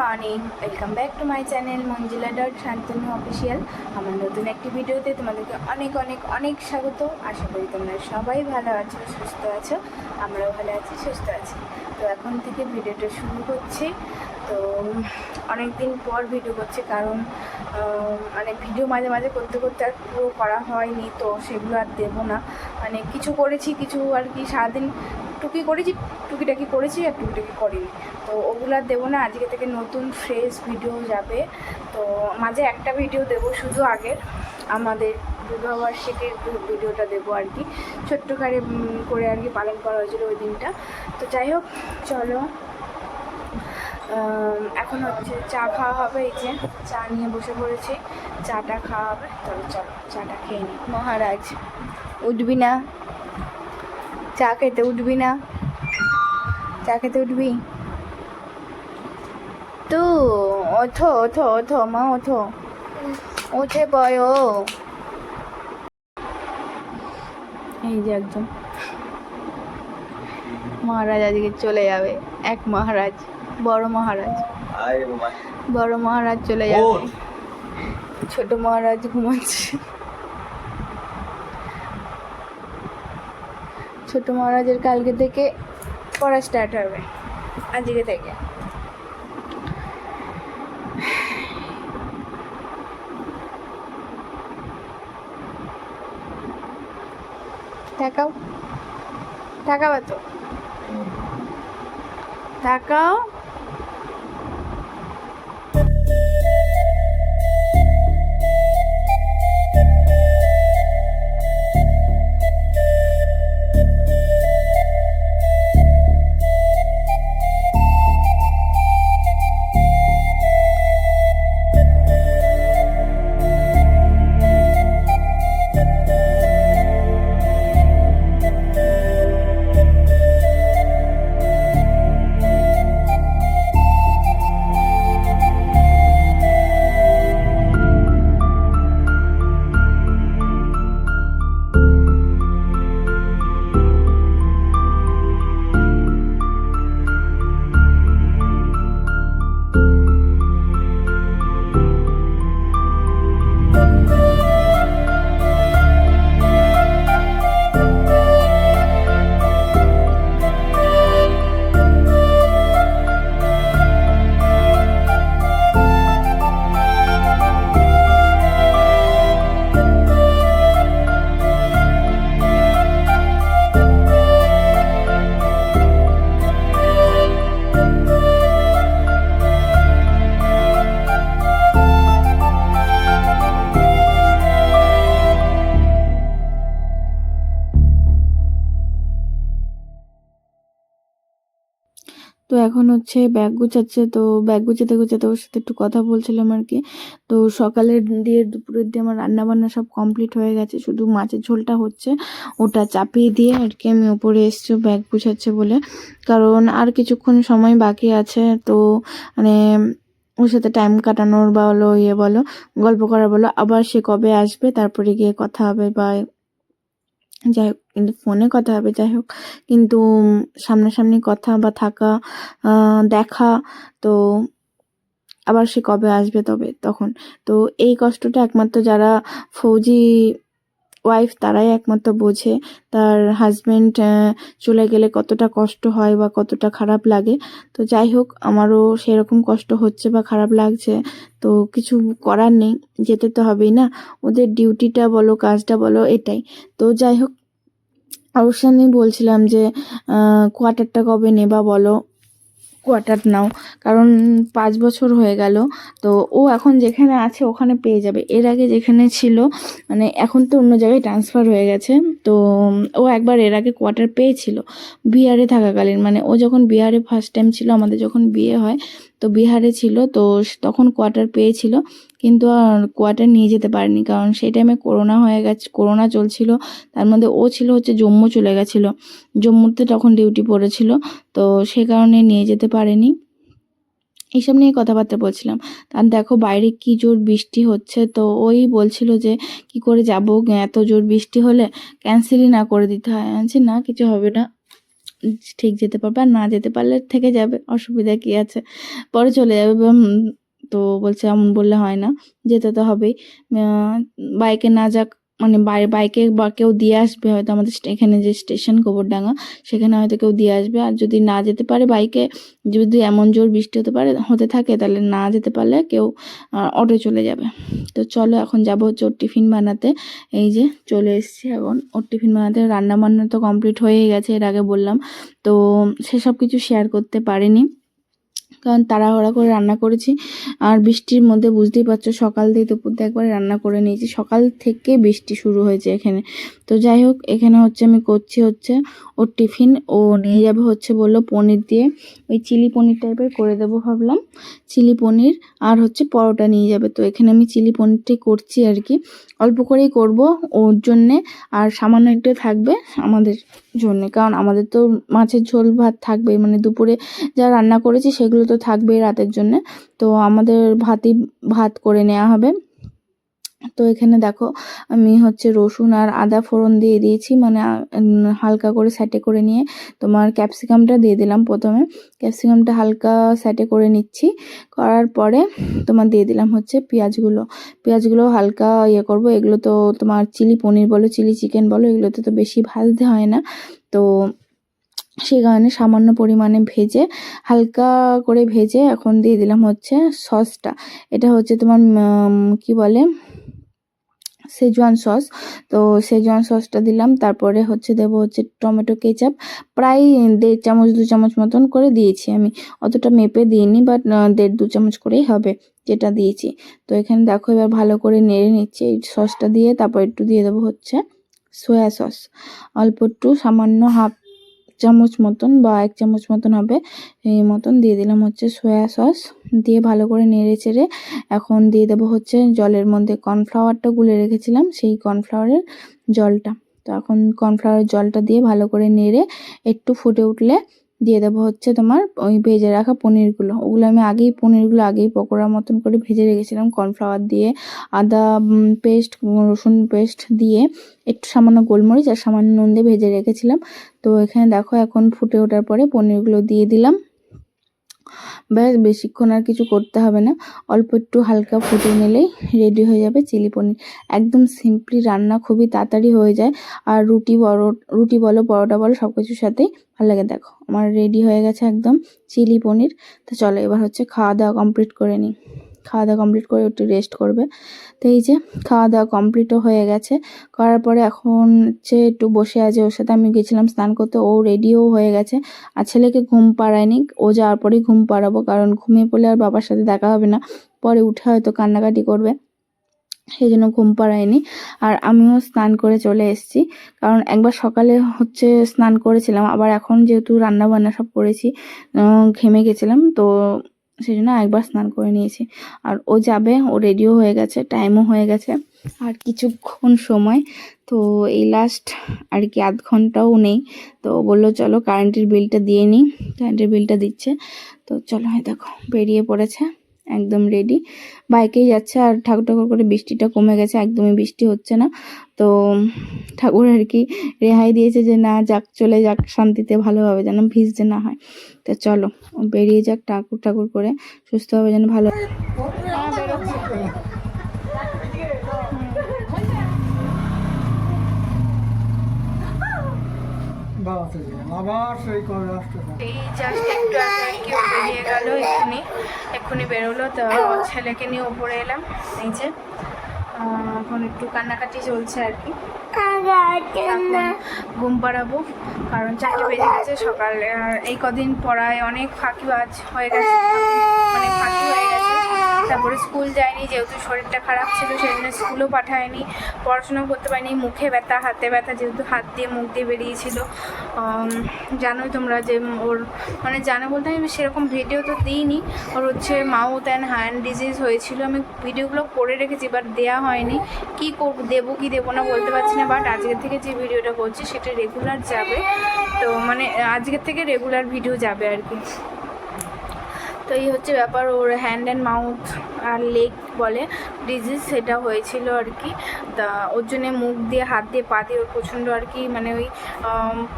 Morning, welcome back to my channel Manjila dot Shantanu official. আমার নতুন একটি ভিডিওতে তোমাদেরকে অনেক অনেক অনেক স্বাগত। আশা করি তোমরা সবাই ভালো আছো, সুস্থ আছো, আমরাও ভালো আছি, সুস্থ আছি। তো এখন থেকে ভিডিওটা শুরু করছি। তো অনেক দিন পর ভিডিও করছি কারণ মানে ভিডিও মাঝে মাঝে করতে করতে আর পুরো করা হয়নি, তো সেগুলো আর দেবো না। মানে কিছু করেছি, কিছু আর কি সারাদিন টুকি করেছি টুকিটাকি করেছি আর টুকিটাকি করিনি। তো ওগুলো আর দেবো না, আজকে থেকে নতুন ফ্রেশ ভিডিও যাবে। তো মাঝে একটা ভিডিও দেবো শুধু আগের। আমাদের বিবাহবার্ষিকীর ভিডিওটা দেবো আর কি। ছোট্ট করে করে আর কি পালন করা হয়েছিল ওই দিনটা। তো যাই হোক, চলো। এখন হচ্ছে চা খাওয়া হবে এই যে। চা নিয়ে বসে পড়েছি। চাটা খাওয়া হবে তবে চলো, চাটা খেয়ে নিই মহারাজ, উঠবি না। চা খেতে উঠবি না। চা খেতে উঠবি? তো ওঠো ওঠো ওঠো মা ওঠো। উঠে পড়ো এই যে একজন। মহারাজ আজকে চলে যাবে। এক মহারাজ বড় মহারাজ। বড় মহারাজ চলে যাবে। ছোট মহারাজ ঘুমাচ্ছে। ছোট মহারাজের কালকে থেকে পড়া স্টার্ট হবে আজকে থেকে। তাকাও তাকাবা তো। তাকাও এখন হচ্ছে ব্যাগ গুছাচ্ছে, তো ব্যাগ গুছাতে গুছাতে ওর সাথে একটু কথা বলছিলাম আর কি। তো সকালের দিয়ে দুপুরের দিয়ে আমার রান্না বান্না সব কমপ্লিট হয়ে গেছে, শুধু মাছের ঝোলটা হচ্ছে, ওটা চাপিয়ে দিয়ে আর কি আমি উপরে এসছি ব্যাগ গুছাচ্ছে বলে। কারণ আর কিছুক্ষণ সময় বাকি আছে, তো মানে ওর সাথে টাইম কাটানোর বা হলো ইয়ে বলো, গল্প করা বলো, আবার সে কবে আসবে, তারপরে গিয়ে কথা হবে বা যাই হোক, কিন্তু ফোনে কথা হবে, যাই হোক। কিন্তু সামনাসামনি কথা বা থাকা দেখা, তো আবার সে কবে আসবে তবে, তখন। তো এই কষ্টটা একমাত্র যারা ফৌজি ওয়াইফ তারাই একমাত্র বোঝে তার হাজব্যান্ড চলে গেলে কতটা কষ্ট হয় বা কতটা খারাপ লাগে। তো যাই হোক, আমারও সেরকম কষ্ট হচ্ছে বা খারাপ লাগছে। তো কিছু করার নেই, যেতে তো হবেই না। ওদের ডিউটিটা বলো, কাজটা বলো, এটাই। তো যাই হোক ওর সামনে বলছিলাম যে কোয়ার্টারটা কবে নেবা বলো? কোয়ার্টার নাও। কারণ পাঁচ বছর হয়ে গেল, তো ও এখন যেখানে আছে ওখানে পেয়ে যাবে। এর আগে যেখানে ছিল মানে এখন তো অন্য জায়গায় ট্রান্সফার হয়ে গেছে, তো ও একবার এর আগে কোয়ার্টার পেয়েছিল। বিহারে থাকাকালীন মানে ও যখন বিহারে ফার্স্ট টাইম ছিল, আমাদের যখন বিয়ে হয় তো বিহারে ছিল তো তখন কোয়ার্টার পেয়েছিল কিন্তু কোয়ার্টার নিয়ে যেতে পারেনি কারণ সেই টাইমে করোনা হয়ে গেছে করোনা চলছিল তার মধ্যে ও ছিল হচ্ছে জম্মু চলে গেছিল জম্মুতে তখন ডিউটি পড়েছিল তো সে কারণে নিয়ে যেতে পারেনি। এইসব নিয়ে কথাবার্তা বলছিলাম তার দেখো বাইরে কি জোর বৃষ্টি হচ্ছে তো ওই বলছিল যে কি করে যাব এত জোর বৃষ্টি হলে ক্যান্সেলই না করে দিতে হয় বলছি, না কিছু হবে না। ঠিক যেতে পারবে আর না যেতে পারলে থেকে যাবে, অসুবিধা কি আছে? পরে চলে যাবে তো বলছে, এমন বললে হয় না, যেতে তো হবেই। বাইকে না যাক মানে বাই- বাইকে বা কেউ দিয়ে আসবে হয়তো আমাদের এখানে যে স্টেশন গোবরডাঙ্গা, সেখানে হয়তো কেউ দিয়ে আসবে। আর যদি না যেতে পারে বাইকে, যদি এমন জোর বৃষ্টি হতে পারে, হতে থাকে, তাহলে না যেতে পারলে কেউ অটো চলে যাবে। তো চলো এখন যাব হচ্ছে ওর টিফিন বানাতে। এই যে চলে এসেছি এখন। ওর টিফিন বানাতে রান্না বান্না তো কমপ্লিট হয়ে গেছে, এর আগে বললাম। তো সেসব কিছু শেয়ার করতে পারিনি। কারণ তাড়াহুড়া করে রান্না করেছি। আর বৃষ্টির মধ্যে বুঝতেই পারছ, সকাল দিয়ে দুপুর দিয়ে একবারে রান্না করে নিয়েছি। সকাল থেকে বৃষ্টি শুরু হয়েছে এখানে। তো যাই হোক, এখানে হচ্ছে আমি করছি হচ্ছে ওর টিফিন। ও নিয়ে যাবে হচ্ছে বলল পনির দিয়ে। ওই চিলি পনির টাইপের করে দেবো ভাবলাম। চিলি পনির আর হচ্ছে পরোটা নিয়ে যাবে। তো এখানে আমি চিলি পনিরটাই করছি আর কি। অল্প করেই করব ওর জন্যে। আর সামান্য একটু থাকবে আমাদের জন্য। কারণ আমাদের তো মাছের ঝোল ভাত থাকবে মানে দুপুরে যা রান্না করেছি সেগুলো তো থাকবেই রাতের জন্য। তো আমাদের ভাতই ভাত করে নেওয়া হবে। তো এখানে দেখো, আমি হচ্ছে রসুন আর আদা ফোড়ন দিয়ে দিয়েছি। মানে হালকা করে স্যাটে করে নিয়ে তোমার ক্যাপসিকামটা দিয়ে দিলাম প্রথমে। ক্যাপসিকামটা হালকা স্যাটে করে নিচ্ছি। করার পরে তোমার দিয়ে দিলাম হচ্ছে পেঁয়াজগুলো। পেঁয়াজগুলো হালকা ইয়ে করব। এগুলো তো তোমার চিলি পনির বলো, চিলি চিকেন বলো, এগুলোতে তো বেশি ভাজতে হয় না। তো সেই কারণে সামান্য পরিমাণে ভেজে, হালকা করে ভেজে এখন দিয়ে দিলাম হচ্ছে সসটা। এটা হচ্ছে তোমার কি বলে? সেজওয়ান সস তো সেজওয়ান সসটা দিলাম, তারপরে হচ্ছে দেবো হচ্ছে টমেটো কেচাপ। প্রায় দেড় চামচ, দু চামচ মতন করে দিয়েছি আমি। অতটা মেপে দিইনি বাট দেড় দু চামচ করেই হবে যেটা দিয়েছি। তো এখানে দেখো এবার ভালো করে নেড়ে নিচ্ছি এই সসটা দিয়ে। তারপর একটু দিয়ে দেবো হচ্ছে সয়া সস অল্প একটু সামান্য হাফ চামচ মতন বা এক চামচ মতন হবে, এই মতন দিয়ে দিলাম হচ্ছে সয়া সস দিয়ে ভালো করে নেড়ে চেড়ে এখন দিয়ে দেবো হচ্ছে জলের মধ্যে কর্নফ্লাওয়ারটা গুলে রেখেছিলাম, সেই কর্নফ্লাওয়ারের জলটা। তো এখন কর্নফ্লাওয়ারের জলটা দিয়ে ভালো করে নেড়ে একটু ফুটে উঠলে দিয়ে দেবো হচ্ছে তোমার ওই ভেজে রাখা পনিরগুলো। ওগুলো আমি আগেই পনিরগুলো আগেই পকোড়া মতন করে ভেজে রেখেছিলাম কর্নফ্লাওয়ার দিয়ে। আদা পেস্ট রসুন পেস্ট দিয়ে একটু সামান্য গোলমরিচ আর সামান্য নুন দিয়ে ভেজে রেখেছিলাম। তো এখানে দেখো এখন ফুটে ওঠার পরে পনিরগুলো দিয়ে দিলাম। ব্যাস, বেশিক্ষণ আর কিছু করতে হবে না। অল্প একটু হালকা ফুটে নিলেই রেডি হয়ে যাবে চিলি পনির। একদম সিম্পলি রান্না খুবই তাড়াতাড়ি হয়ে যায়। আর রুটি বড়, রুটি বলো, পরোটা বলো সব কিছুর সাথেই ভালো লাগে। দেখো, আমার রেডি হয়ে গেছে একদম চিলি পনির। তো চলো, এবার হচ্ছে খাওয়া দাওয়া কমপ্লিট করে নিই। খাওয়া দাওয়া কমপ্লিট করে একটু রেস্ট করবে। তো এই যে খাওয়া দাওয়া কমপ্লিটও হয়ে গেছে। করার পরে এখন হচ্ছে একটু বসে আছে, ওর সাথে আমি গেছিলাম স্নান করতে, ও রেডিও হয়ে গেছে। আর ছেলেকে ঘুম পাড়ায়নি, ও যাওয়ার পরেই ঘুম পাড়াবো, কারণ ঘুমিয়ে পড়লে আর বাবার সাথে দেখা হবে না। পরে উঠে হয়তো কান্নাকাটি করবে, সেই জন্য ঘুম পাড়ায়নি। আর আমিও স্নান করে চলে এসেছি, কারণ একবার সকালে হচ্ছে স্নান করেছিলাম, আবার এখন যেহেতু রান্না বান্না সব করেছি ঘেমে গেছিলাম, তো সেই জন্য একবার স্নান করে নিয়েছি। আর ও যাবে, ও রেডিও হয়ে গেছে টাইমও হয়ে গেছে। আর কিছুক্ষণ সময়, তো এই লাস্ট আর কি আধ ঘন্টাও নেই। তো বলল, চলো কারেন্টের বিলটা দিয়ে নিই। কারেন্টের বিলটা দিচ্ছে। তো চলো হয় দেখো, বেরিয়ে পড়েছে। একদম রেডি বাইকেই যাচ্ছে আর ঠাকুর ঠাকুর করে বৃষ্টিটা কমে গেছে, একদমই বৃষ্টি হচ্ছে না। তো ঠাকুর আর কি রেহাই দিয়েছে যে না, যাক, চলে যাক শান্তিতে, ভালোভাবে যেন ভিজতে না হয়। তো চলো, বেরিয়ে যাক ঠাকুর ঠাকুর করে, সুস্থভাবে যেন ভালো গেলাম আবার সেই কবে আসতে এই জাস্ট একটু আগে কি বেরিয়ে গেল এক্ষুনি এক্ষুনি বেরোলো তো ছেলেকে নিয়ে ওপরে এলাম। আহ, এখন একটু কান্নাকাটি চলছে আর কি। ঘুম পাড়াবো কারণ চারটে বেজে গেছে সকালে এই কদিন পড়ায় অনেক ফাঁকিবাজ হয়ে গেছে। মানে ফাঁকি হয়ে গেছে। তারপরে স্কুল যায়নি, যেহেতু শরীরটা খারাপ ছিল সেই জন্য স্কুলও পাঠায়নি, পড়াশোনাও করতে পারিনি, মুখে ব্যথা, হাতে ব্যথা, যেহেতু হাত দিয়ে মুখ দিয়ে বেরিয়েছিল। জানোই তোমরা যে ওর মানে জানো বলতে আমি সেরকম ভিডিও তো দিইনি, ওর হচ্ছে মাউথ অ্যান্ড হ্যান্ড ডিজিজ হয়েছিল, আমি ভিডিওগুলো করে রেখেছি বাট দেওয়া হয়নি। কি করব, দেবো কি দেবো না বলতে পারছি না বাট আজকের থেকে যে ভিডিওটা করছি, সেটা রেগুলার যাবে। তো মানে আজকের থেকে রেগুলার ভিডিও যাবে আর কি। তো এই হচ্ছে ব্যাপার, ওর হ্যান্ড অ্যান্ড মাউথ আর লেগ বলে। ডিজিজ সেটা হয়েছিল আর কি। তা ওর জন্যে মুখ দিয়ে, হাত দিয়ে, পা দিয়ে ওর প্রচণ্ড আর কি মানে ওই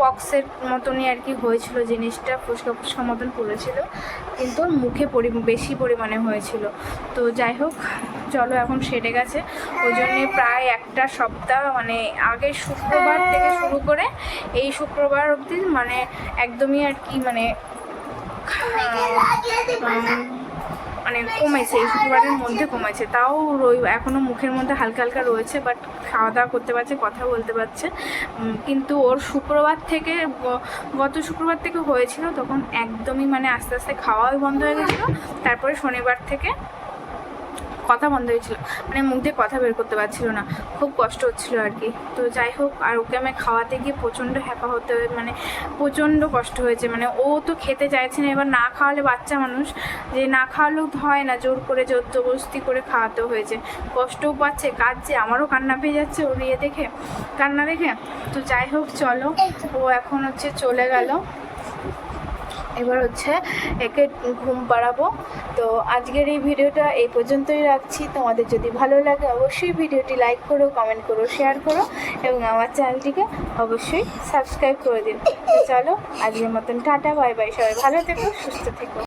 পক্সের মতনই আর কি হয়েছিল জিনিসটা, ফুসকা ফুসকা মতন পড়েছিল। কিন্তু ওর মুখে পরি, বেশি পরিমাণে হয়েছিল। তো যাই হোক, চলো এখন সেরে গেছে। ওই জন্যে প্রায় একটা সপ্তাহ মানে আগের শুক্রবার থেকে শুরু করে এই শুক্রবার অবধি মানে একদমই আর কি মানে মানে কমেছে, এই শুক্রবারের মধ্যে কমেছে। তাও রই এখনও মুখের মধ্যে হালকা হালকা রয়েছে বাট খাওয়া দাওয়া করতে পারছে, কথা বলতে পারছে। কিন্তু ওর শুক্রবার থেকে গত শুক্রবার থেকে হয়েছিল, তখন একদমই মানে আস্তে আস্তে খাওয়াও বন্ধ হয়ে গেছিল। তারপরে শনিবার থেকে কথা বন্ধ হয়েছিল। মানে মুখ দিয়ে কথা বের করতে পারছিল না। খুব কষ্ট হচ্ছিল আর কি। তো যাই হোক, আর ওকে আমি খাওয়াতে গিয়ে প্রচণ্ড হ্যাপা হতে মানে প্রচণ্ড কষ্ট হয়েছে। মানে ও তো খেতে চাইছে না, এবার না খাওয়ালে বাচ্চা মানুষ। যে না খাওয়ালেও হয় না, জোর করে জোর জবরদস্তি করে খাওয়াতে হয়েছে। কষ্টও পাচ্ছে কাঁদছে আমারও কান্না পেয়ে যাচ্ছে ওর ইয়ে দেখে, কান্না দেখে। তো যাই হোক, চলো। ও এখন হচ্ছে চলে গেল। এবার হচ্ছে একে ঘুম পাড়াবো। তো আজকের এই ভিডিওটা এই পর্যন্তই রাখছি। তোমাদের যদি ভালো লাগে অবশ্যই ভিডিওটি লাইক করো কমেন্ট করো শেয়ার করো এবং আমার চ্যানেলটিকে অবশ্যই সাবস্ক্রাইব করে দিন চলো, আজকের মতন টাটা বাই বাই সবাই ভালো থেকো, সুস্থ থেকো।